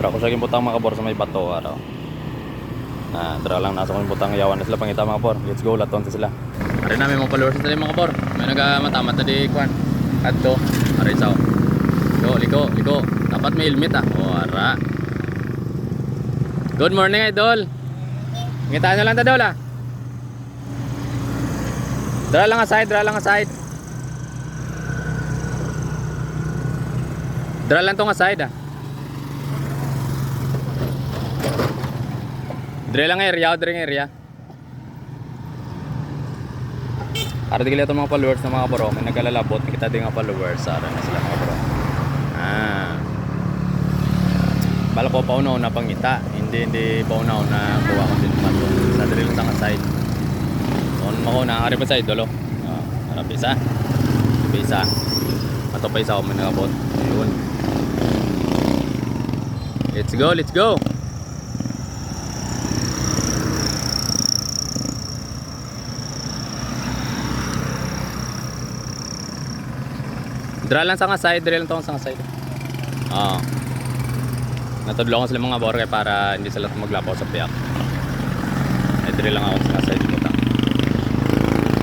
Dra ko siya gimbutang mga kabor sa may bato araw. Na dra lang nasa kong butang yawan na sila pangita mga kabor. Let's go laton sa sila. Ari na may mga followers na mga kabor. May nagamatamat na di kwan. Adto. Ari sao. Liko, liko, liko. Dapat may helmet ah. O ara. Good morning idol. Ngitaan nyo lang ta dol ah. Dra lang aside, dra lang aside. Dra lang tong aside ah. Dre lang area, dre lang area. Para di kita mga followers ng mga bro, may nagalalabot, kita din mga followers, ara na sila mga bro. Ah. Bala ko paunaw na pangita, hindi hindi paunaw na kuha ko din mato. Sa dre lang sa side. On mo na ari pa side dolo. Ah, ara pisa. Pisa. Ato pa isa ko may nagabot. Ayun. Let's go, let's go. Dra lang sa nga side, dra lang to sa nga side. Oo. Natudlo ko sila mga borke para hindi sila maglapaw sa piyak. Ay, dra lang ako sa nga side puta.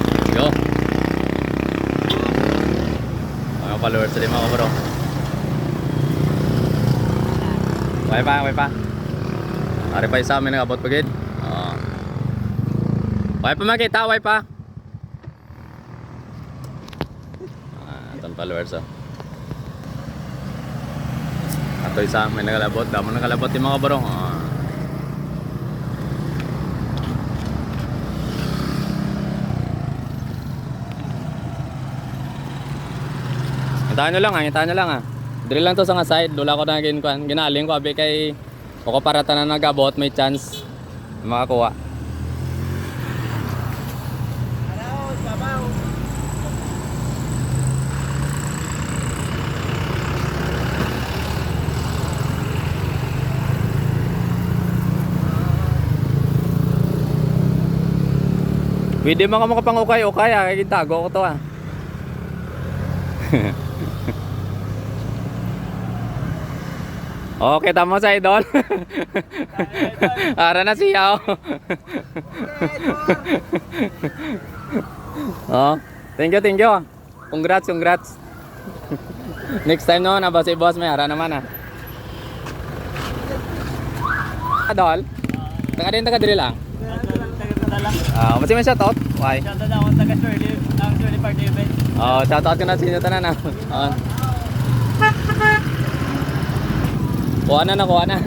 Let's go. Mga followers sa mga bro. Way pa, way pa. Ari pa isa amin nagabot pagid. Oo. Way pa makita, way pa. Ah, itong followers oh. Ato isa may nagalabot, damo nagalabot yung mga barong. Ah. Hintahan nyo lang ah, hintahan nyo lang ah. Drill lang to sa nga side, dula ko na gin ginaling ko abi kay Ako para tanan nagabot may chance makakuha. Pwede mga mga pang ukay ukay ah, kaya tago ko to ah. Okay, tama sa idol. Ara na siya. oh. oh, thank you, thank you. Congrats, congrats. Next time no, na si boss may ara naman ah. Idol. Taga din taga diri lang. Ah, uh, man shoutout. Why? Shoutout ako taga Shirley, ang Shirley Party Event. Oh, shoutout ko na sa inyo tanan ah. Oh. Kuha na na, kuha na.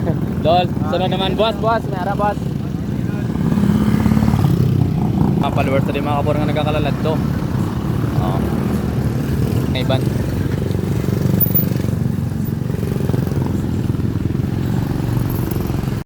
Lol, sunod naman. Boss, boss. May ara, boss. Mga followers na rin mga kapur nga nagkakalalad to. Oo. May ban.